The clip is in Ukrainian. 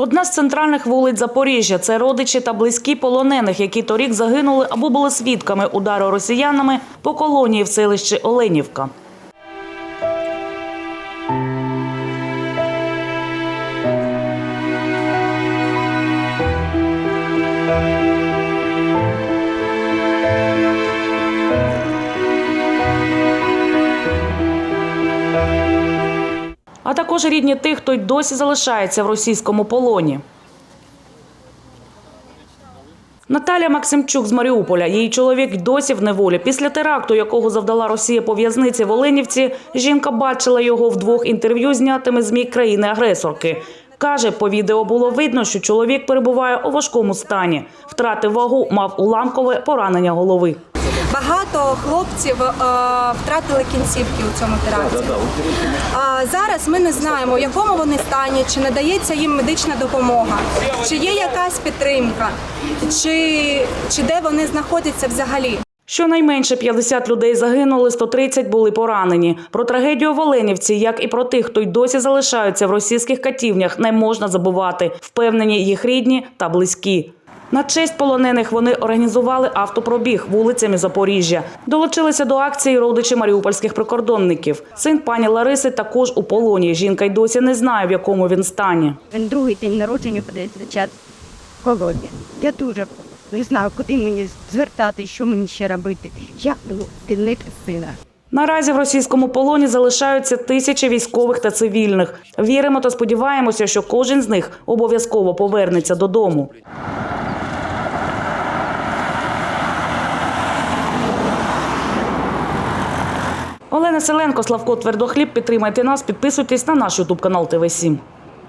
Одна з центральних вулиць Запоріжжя це родичі та близькі полонених, які торік загинули або були свідками удару росіянами по колонії в селищі Оленівка. А також рідні тих, хто й досі залишається в російському полоні. Наталя Максимчук з Маріуполя. Її чоловік досі в неволі. Після теракту, якого завдала Росія по в'язниці в Оленівці, жінка бачила його в двох інтерв'ю, знятими змі країни-агресорки. Каже, по відео було видно, що чоловік перебуває у важкому стані. Втратив вагу, мав уламкове поранення голови. Багато хлопців е, втратили кінцівки у цьому теракті. А зараз ми не знаємо, в якому вони стані, чи надається їм медична допомога, чи є якась підтримка, чи, чи де вони знаходяться взагалі. Щонайменше 50 людей загинули, 130 були поранені. Про трагедію в Оленівці, як і про тих, хто й досі залишаються в російських катівнях, не можна забувати. Впевнені їх рідні та близькі. На честь полонених вони організували автопробіг вулицями Запоріжжя. Долучилися до акції родичі маріупольських прикордонників. Син пані Лариси також у полоні. Жінка й досі не знає, в якому він стані. Він другий день народження буде в колоні. Я дуже не знаю, куди мені звертати, що мені ще робити. Як піднити сина. Наразі в російському полоні залишаються тисячі військових та цивільних. Віримо та сподіваємося, що кожен з них обов'язково повернеться додому. Олена Селенко, Славко Твердохліб. Підтримайте нас, підписуйтесь на наш ютуб канал ТВ 7